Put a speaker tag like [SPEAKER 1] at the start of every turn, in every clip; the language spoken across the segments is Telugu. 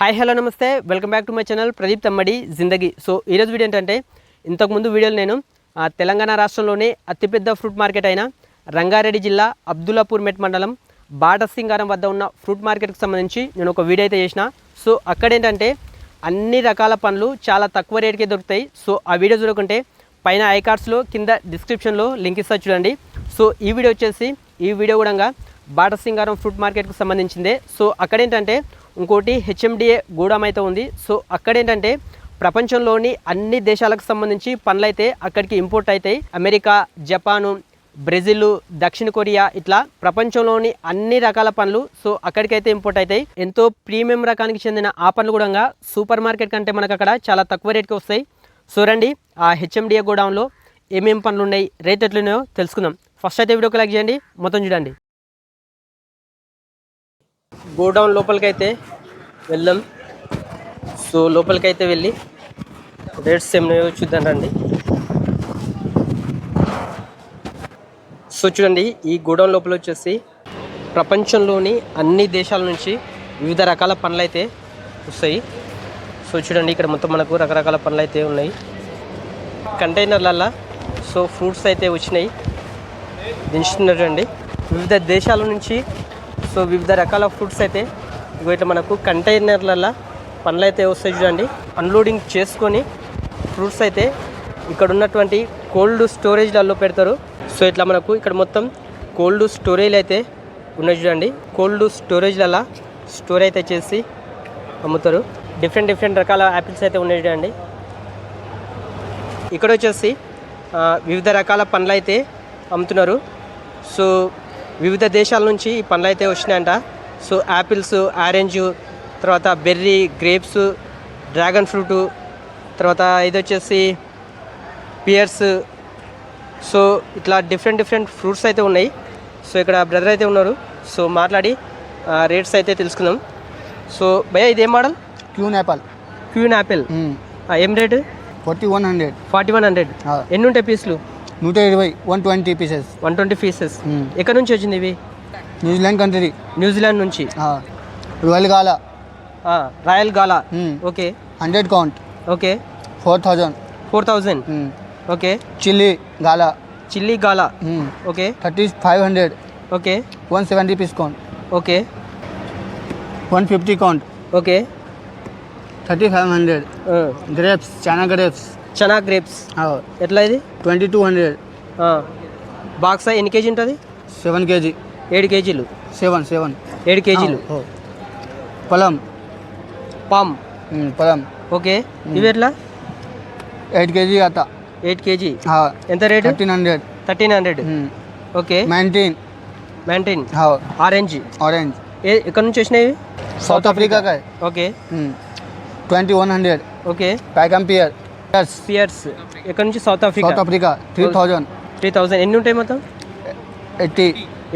[SPEAKER 1] Hi hello namaste. Welcome back to my channel. Pradeep Tammadi Zindagi. So ఈరోజు వీడియో ఏంటంటే ఇంతకుముందు వీడియోలు నేను తెలంగాణ రాష్ట్రంలోనే అతిపెద్ద ఫ్రూట్ మార్కెట్ అయిన రంగారెడ్డి జిల్లా అబ్దుల్లాపూర్ మెట్ మండలం బాటసింగారం వద్ద ఉన్న ఫ్రూట్ మార్కెట్కి సంబంధించి నేను ఒక వీడియో అయితే చేసిన. సో అక్కడ ఏంటంటే అన్ని రకాల పండ్లు చాలా తక్కువ రేటుకే దొరుకుతాయి. సో ఆ వీడియో చూడకుంటే పైన ఐకార్డ్స్లో కింద డిస్క్రిప్షన్లో లింక్ ఇస్తా చూడండి. సో ఈ వీడియో వచ్చేసి ఈ వీడియో కూడా బాటసింగారం ఫ్రూట్ మార్కెట్కి సంబంధించిందే. సో అక్కడ ఏంటంటే ఇంకోటి హెచ్ఎండిఏ గూడెం అయితే ఉంది. సో అక్కడ ఏంటంటే ప్రపంచంలోని అన్ని దేశాలకు సంబంధించి పనులైతే అయితే అక్కడికి ఇంపోర్ట్ అవుతాయి అమెరికా జపాను బ్రెజిల్ దక్షిణ కొరియా ఇట్లా ప్రపంచంలోని అన్ని రకాల పండ్లు సో అక్కడికైతే ఇంపోర్ట్ అవుతాయి ఎంతో ప్రీమియం రకానికి చెందిన ఆ పండ్లు కూడా సూపర్ మార్కెట్ కంటే మనకు అక్కడ చాలా తక్కువ రేట్కి వస్తాయి. సో రండి ఆ హెచ్ఎండిఏ గోడౌన్లో ఏమేమి పనులు ఉన్నాయి రేట్ ఎట్లున్నాయో తెలుసుకుందాం. ఫస్ట్ అయితే వీడియోకి లైక్ చేయండి మొత్తం చూడండి. గోడౌన్ లోపలికైతే వెళ్దాం. సో లోపలికైతే వెళ్ళి రేట్స్ ఏమైనా చూద్దాం రండి. సో చూడండి ఈ గోడౌన్ లోపల వచ్చేసి ప్రపంచంలోని అన్ని దేశాల నుంచి వివిధ రకాల పనులు అయితే వస్తాయి. సో చూడండి ఇక్కడ మొత్తం మనకు రకరకాల పండ్లు అయితే ఉన్నాయి. కంటైనర్లల్లా సో ఫ్రూట్స్ అయితే వచ్చినాయి. దించుతున్నట్టండి వివిధ దేశాల నుంచి సో వివిధ రకాల ఫ్రూట్స్ అయితే ఇగో ఇట్లా మనకు కంటైనర్లలో పండ్లు అయితే వస్తాయి చూడండి. అన్లోడింగ్ చేసుకొని ఫ్రూట్స్ అయితే ఇక్కడ ఉన్నటువంటి కోల్డ్ స్టోరేజ్లలో పెడతారు. సో ఇట్లా మనకు ఇక్కడ మొత్తం కోల్డ్ స్టోరేజ్ అయితే ఉన్నాయి చూడండి. కోల్డ్ స్టోరేజ్లలో స్టోర్ అయితే చేసి అమ్ముతారు. డిఫరెంట్ డిఫరెంట్ రకాల యాపిల్స్ అయితే ఉన్నాయి చూడండి. ఇక్కడ వచ్చేసి వివిధ రకాల పండ్లు అయితే అమ్ముతున్నారు. సో వివిధ దేశాల నుంచి ఈ పండ్లు అయితే వచ్చినాయంట. సో యాపిల్స్ ఆరెంజ్ తర్వాత బెర్రీ గ్రేప్స్ డ్రాగన్ ఫ్రూట్ తర్వాత ఇది వచ్చేసి పియర్స్. సో ఇట్లా డిఫరెంట్ డిఫరెంట్ ఫ్రూట్స్ అయితే ఉన్నాయి. సో ఇక్కడ బ్రదర్ అయితే ఉన్నారు. సో మాట్లాడి రేట్స్ అయితే తెలుసుకుందాం. సో భయ్య ఇదేం model?
[SPEAKER 2] Queen apple.
[SPEAKER 1] Queen apple. ఏం rate?
[SPEAKER 2] Forty one hundred.
[SPEAKER 1] Forty one hundred. ఎన్ని ఉంటాయి పీసులు?
[SPEAKER 2] నూట ఇరవై one twenty pieces
[SPEAKER 1] one twenty pieces ఎక్కడి నుంచి వచ్చింది ఇవి?
[SPEAKER 2] New Zealand country
[SPEAKER 1] New Zealand నుంచి?
[SPEAKER 2] Royal gala
[SPEAKER 1] royal gala okay.
[SPEAKER 2] Hundred count
[SPEAKER 1] okay.
[SPEAKER 2] Four thousand
[SPEAKER 1] four thousand okay.
[SPEAKER 2] Chile gala
[SPEAKER 1] Chile gala okay.
[SPEAKER 2] Thirty five hundred
[SPEAKER 1] okay.
[SPEAKER 2] One seventy piece count
[SPEAKER 1] okay.
[SPEAKER 2] One fifty count
[SPEAKER 1] okay.
[SPEAKER 2] Thirty five hundred grapes చానా గ్రేప్స్
[SPEAKER 1] చనా గ్రేప్స్ ఎట్లా ఇది?
[SPEAKER 2] Twenty two hundred.
[SPEAKER 1] బాక్స్ ఎన్ని కేజీ ఉంటుంది?
[SPEAKER 2] Seven KG.
[SPEAKER 1] ఏడు కేజీలు.
[SPEAKER 2] Seven seven.
[SPEAKER 1] ఏడు కేజీలు.
[SPEAKER 2] పొలం.
[SPEAKER 1] పామ్.
[SPEAKER 2] పొలం.
[SPEAKER 1] ఓకే. ఇవి ఎట్లా?
[SPEAKER 2] ఎయిట్ కేజీ అత
[SPEAKER 1] ఎయిట్ కేజీ. ఎంత rate?
[SPEAKER 2] Thirteen hundred.
[SPEAKER 1] Thirteen hundred. Okay. మ్యాంటీన్
[SPEAKER 2] మ్యాంటీన్
[SPEAKER 1] ఆరెంజ్.
[SPEAKER 2] ఆరెంజ్.
[SPEAKER 1] ఏ ఎక్కడ నుంచి వచ్చినాయి
[SPEAKER 2] South Africa
[SPEAKER 1] okay.
[SPEAKER 2] Twenty one hundred.
[SPEAKER 1] Okay.
[SPEAKER 2] Pack ampere
[SPEAKER 1] ఇయర్స్ ఎక్కడ నుంచి? South Africa
[SPEAKER 2] South Africa three thousand
[SPEAKER 1] three thousand ఎన్ని ఉంటాయి మొత్తం?
[SPEAKER 2] Eighty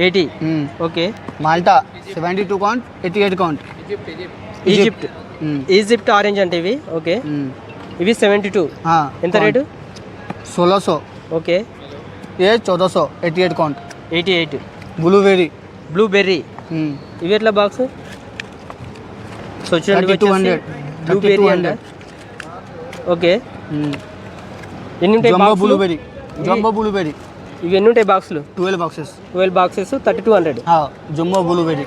[SPEAKER 1] eighty okay
[SPEAKER 2] Malta seventy two count eighty eight count
[SPEAKER 1] Egypt Egypt orange అంటే ఇవి? ఓకే ఇవి సెవెంటీ టూ ఎంత రేటు?
[SPEAKER 2] సోలోసో
[SPEAKER 1] ఓకే
[SPEAKER 2] ఏ చౌదసో eighty eight count
[SPEAKER 1] eighty eight
[SPEAKER 2] blueberry
[SPEAKER 1] blueberry ఇవి ఎట్లా బాక్స్ సో చూడండి బ్లూబెర్రీ అంటే. Okay Hmm. ఎన్ని ఉంటాయి
[SPEAKER 2] బ్లూబెరీ జంబో బ్లూబెరీ
[SPEAKER 1] ఇవి ఎన్ని ఉంటాయి బాక్సులు
[SPEAKER 2] twelve boxes
[SPEAKER 1] twelve boxes thirty two hundred
[SPEAKER 2] jumbo blueberry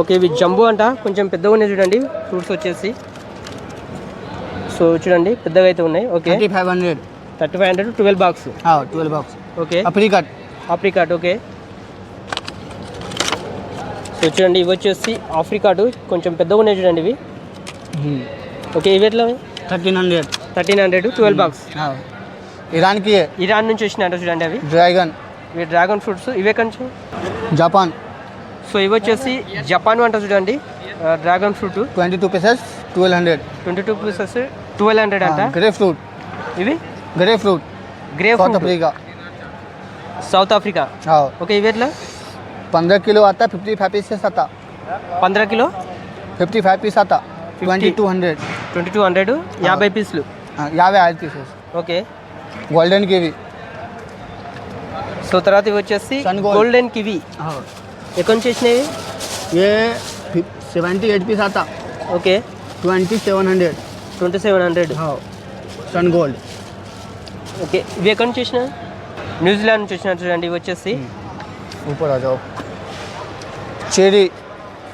[SPEAKER 1] okay ఇవి జంబో అంట. కొంచెం పెద్దగా ఉన్నాయి చూడండి. ఫ్రూట్స్ వచ్చేసి. సో చూడండి పెద్దగా అయితే ఉన్నాయి. Okay.
[SPEAKER 2] Thirty five hundred
[SPEAKER 1] thirty five hundred twelve box
[SPEAKER 2] twelve box
[SPEAKER 1] okay.
[SPEAKER 2] Apricot
[SPEAKER 1] apricot okay. So చూడండి ఇవి వచ్చేసి ఆఫ్రికాటు కొంచెం పెద్దగా ఉన్నాయి చూడండి ఇవి. ఓకే ఇవి ఎట్లా?
[SPEAKER 2] Thirteen hundred
[SPEAKER 1] thirteen hundred twelve box.
[SPEAKER 2] ఇరాన్కి
[SPEAKER 1] Iran నుంచి వచ్చిన అంటే చూడండి అవి.
[SPEAKER 2] డ్రాగన్.
[SPEAKER 1] ఇవి డ్రాగన్ ఫ్రూట్స్ ఇవే కొంచెం.
[SPEAKER 2] జపాన్.
[SPEAKER 1] సో ఇవి వచ్చేసి జపాన్ అంట చూడండి. Dragon fruit.
[SPEAKER 2] Twenty two pieces twelve hundred.
[SPEAKER 1] Twenty two pieces twelve hundred అంట.
[SPEAKER 2] Grapefruit.
[SPEAKER 1] ఇవి? Grapefruit.
[SPEAKER 2] Grape
[SPEAKER 1] South Africa.
[SPEAKER 2] South Africa.
[SPEAKER 1] Okay ఇవి ఎట్లా?
[SPEAKER 2] పంద్రహ కిలో అత్త ఫిఫ్టీ ఫైవ్ పీసెస్ అత్త.
[SPEAKER 1] పంద్రహ కిలో?
[SPEAKER 2] ఫిఫ్టీ ఫైవ్ పీస్ అత్త. Twenty two hundred.
[SPEAKER 1] Twenty two hundred యాభై పీసులు.
[SPEAKER 2] याबे आयल तीस
[SPEAKER 1] ओके
[SPEAKER 2] गोलडन किवी सो
[SPEAKER 1] तरह वे गोलडन किवी एक
[SPEAKER 2] ये सेवेंटी एट पीस आता।
[SPEAKER 1] Okay
[SPEAKER 2] twenty seven hundred
[SPEAKER 1] twenty seven hundred
[SPEAKER 2] हाँ सन गोल्ड
[SPEAKER 1] ओके वेक न्यूजीलैंड चूच्ची वे
[SPEAKER 2] ऊपर आ जाओ। चेरी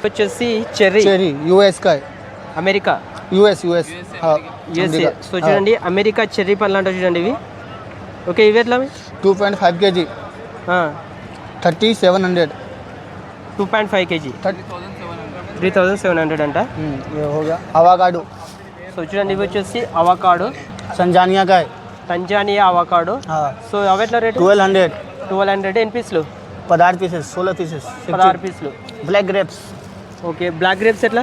[SPEAKER 1] वे चेरी
[SPEAKER 2] चेरी यूएस का America US US
[SPEAKER 1] US so చూడండి అమెరికా చెర్రీ పళ్ళు అంటే చూడండి ఇవి ఓకే ఇవి ఎట్లా
[SPEAKER 2] two point five KG thirty seven hundred
[SPEAKER 1] two point five KG three thousand seven hundred అంట
[SPEAKER 2] అవకాడు
[SPEAKER 1] సో చూడండి ఇవి వచ్చేసి అవకాడు
[SPEAKER 2] సంజానియా కాయ
[SPEAKER 1] సంజానియా అవాకాడు సో అవి ఎట్లా rate
[SPEAKER 2] twelve hundred
[SPEAKER 1] twelve hundred ఎన్ పీస్లు
[SPEAKER 2] పదహారు పీసెస్ సోలో పీసెస్
[SPEAKER 1] పదహారు పీసులు
[SPEAKER 2] black grapes
[SPEAKER 1] okay black grapes ఎట్లా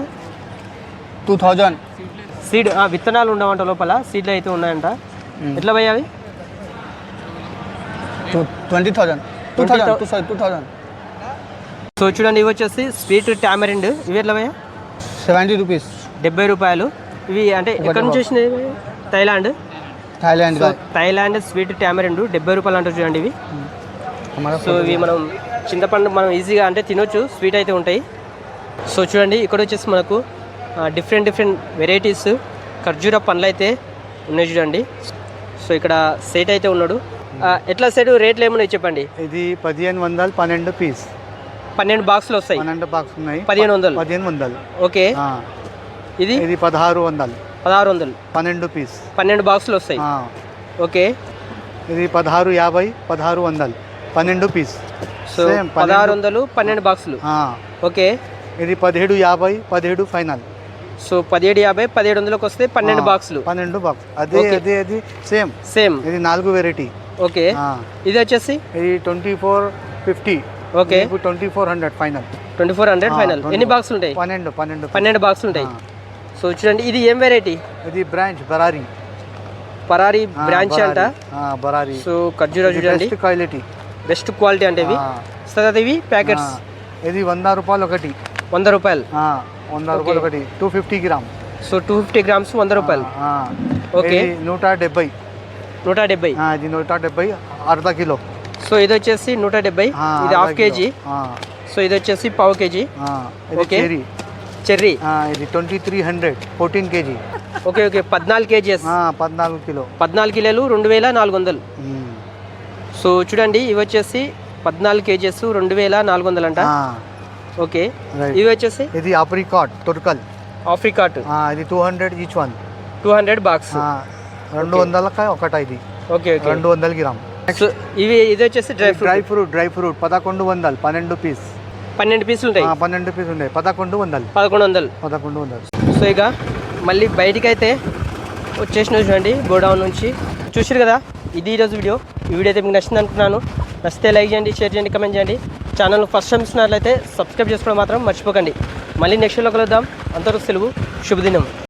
[SPEAKER 2] టూ థౌజండ్.
[SPEAKER 1] సీడ్ విత్తనాలు ఉండవంట లోపల? సీడ్లు అయితే ఉన్నాయంట. ఎట్లా పోయి అవి?
[SPEAKER 2] Twenty thousand. Two thousand two thousand.
[SPEAKER 1] So చూడండి ఇవి వచ్చేసి స్వీట్ టామరిండ్. ఇవి ఎట్లా పోయా
[SPEAKER 2] సెవెంటీ రూపీస్.
[SPEAKER 1] డెబ్బై రూపాయలు. ఇవి అంటే ఎక్కడి నుంచి వచ్చినాయి Thailand.
[SPEAKER 2] Thailand
[SPEAKER 1] Thailand sweet tamarind. డెబ్బై రూపాయలు అంటారు చూడండి ఇవి. సో ఇవి మనం చింతపండు మనం ఈజీగా అంటే తినొచ్చు. స్వీట్ అయితే ఉంటాయి. సో చూడండి ఇక్కడ వచ్చేసి మనకు డిఫరెంట్ డిఫరెంట్ వెరైటీస్ ఖర్జూర పండ్లు అయితే ఉన్నాయి చూడండి. సో ఇక్కడ సేట్ అయితే ఉన్నాడు. ఎట్లా సెట్? రేట్లు ఏమున్నాయి చెప్పండి?
[SPEAKER 3] ఇది పదిహేను వందలు పన్నెండు పీస్
[SPEAKER 1] పన్నెండు బాక్సులు వస్తాయి.
[SPEAKER 3] పన్నెండు బాక్స్ ఉన్నాయి.
[SPEAKER 1] పదిహేను వందలు.
[SPEAKER 3] పదిహేను వందలు.
[SPEAKER 1] ఓకే. ఇది?
[SPEAKER 3] ఇది పదహారు వందలు.
[SPEAKER 1] పదహారు వందలు.
[SPEAKER 3] పన్నెండు పీస్
[SPEAKER 1] పన్నెండు బాక్సులు వస్తాయి. ఓకే.
[SPEAKER 3] ఇది పదహారు యాభై పదహారు వందలు. పన్నెండు పీస్
[SPEAKER 1] సో పదహారు. వందలు పన్నెండు బాక్సులు. ఓకే.
[SPEAKER 3] ఇది పదిహేడు యాభై పదిహేడు ఫైనల్
[SPEAKER 1] సో పదిహేడు యాభై పదిహేడు వందలకు వస్తే పన్నెండు బాక్సులు.
[SPEAKER 3] పన్నెండు బాక్స్. అదే. అదే అది సేమ్.
[SPEAKER 1] సేమ్.
[SPEAKER 3] ఇది నాలుగు వెరైటీ.
[SPEAKER 1] ఓకే. ఇది వచ్చేసి?
[SPEAKER 3] ఇది twenty four fifty.
[SPEAKER 1] Okay.
[SPEAKER 3] Twenty four hundred final.
[SPEAKER 1] Twenty four hundred final.
[SPEAKER 3] 24.
[SPEAKER 1] ఎన్ని బాక్సులు ఉంటాయి?
[SPEAKER 3] పన్నెండు పన్నెండు.
[SPEAKER 1] పన్నెండు బాక్సులు ఉంటాయి. సో చూడండి ఇది ఏం వెరైటీ?
[SPEAKER 3] ఇది బ్రాంచ్ బరారీ.
[SPEAKER 1] పరారీ బ్రాంచ్ అంట?
[SPEAKER 3] బరారీ.
[SPEAKER 1] సో ఖర్జూరా చూడండి.
[SPEAKER 3] బెస్ట్ క్వాలిటీ
[SPEAKER 1] బెస్ట్ క్వాలిటీ అంటే ఇవి. తర్వాత ఇవి ప్యాకెట్స్?
[SPEAKER 3] ఇది వంద రూపాయలు ఒకటి.
[SPEAKER 1] వంద రూపాయలు.
[SPEAKER 3] వంద రూపాయలు ఒకటి. Two fifty gram.
[SPEAKER 1] So two fifty grams వంద రూపాయలు. ఓకే.
[SPEAKER 3] నూట డెబ్బై.
[SPEAKER 1] నూట డెబ్బై.
[SPEAKER 3] ఇది నూట డెబ్బై అర్ధ కిలో.
[SPEAKER 1] సో ఇది వచ్చేసి నూట డెబ్బై ఇది హాఫ్ కేజీ. సో ఇది వచ్చేసి పావు కేజీ. ఓకే.
[SPEAKER 3] Cherry
[SPEAKER 1] cherry.
[SPEAKER 3] ఇది twenty three hundred fourteen KG.
[SPEAKER 1] Okay okay. పద్నాలుగు కేజీస్.
[SPEAKER 3] పద్నాలుగు కిలో.
[SPEAKER 1] పద్నాలుగు కిలోలు రెండు వేల నాలుగు వందలు. సో చూడండి ఇవి వచ్చేసి పద్నాలుగు కేజెస్ రెండు వేల నాలుగు వందలు అంట ఓకే. ఇవి వచ్చేసి?
[SPEAKER 3] ఇది ఆప్రికాట్ తుర్కల్.
[SPEAKER 1] ఆఫ్రికాట్
[SPEAKER 3] ఆ, ఇది two hundred each one
[SPEAKER 1] two hundred box.
[SPEAKER 3] రెండు వందలకి ఒకట ఇది?
[SPEAKER 1] ఓకే
[SPEAKER 3] రెండు వందల గ్రామ్.
[SPEAKER 1] ఇవి ఇది వచ్చేసి dry
[SPEAKER 3] dry
[SPEAKER 1] fruit.
[SPEAKER 3] Fruit dry fruit పదకొండు వందలు పన్నెండు పీస్.
[SPEAKER 1] పన్నెండు పీసులు ఉంటాయి.
[SPEAKER 3] పన్నెండు పీస్ ఉన్నాయి పదకొండు వందలు.
[SPEAKER 1] పదకొండు వందలు.
[SPEAKER 3] పదకొండు వందలు.
[SPEAKER 1] సో ఇక మళ్ళీ బయటికి అయితే వచ్చేసిన చూడండి గోడౌన్ నుంచి. చూసారు కదా? ఇది ఈరోజు వీడియో. ఈ వీడియో అయితే మీకు నచ్చింది అనుకున్నాను. నచ్చితే లైక్ చేయండి షేర్ చేయండి కమెంట్ చేయండి. ఛానల్ ఫస్ట్ టైం చూసినట్లయితే సబ్స్క్రైబ్ చేసుకోవడం మాత్రం మర్చిపోకండి. మళ్ళీ నెక్స్ట్ కలుద్దాం. అంతవరకు సెలవు శుభదినం.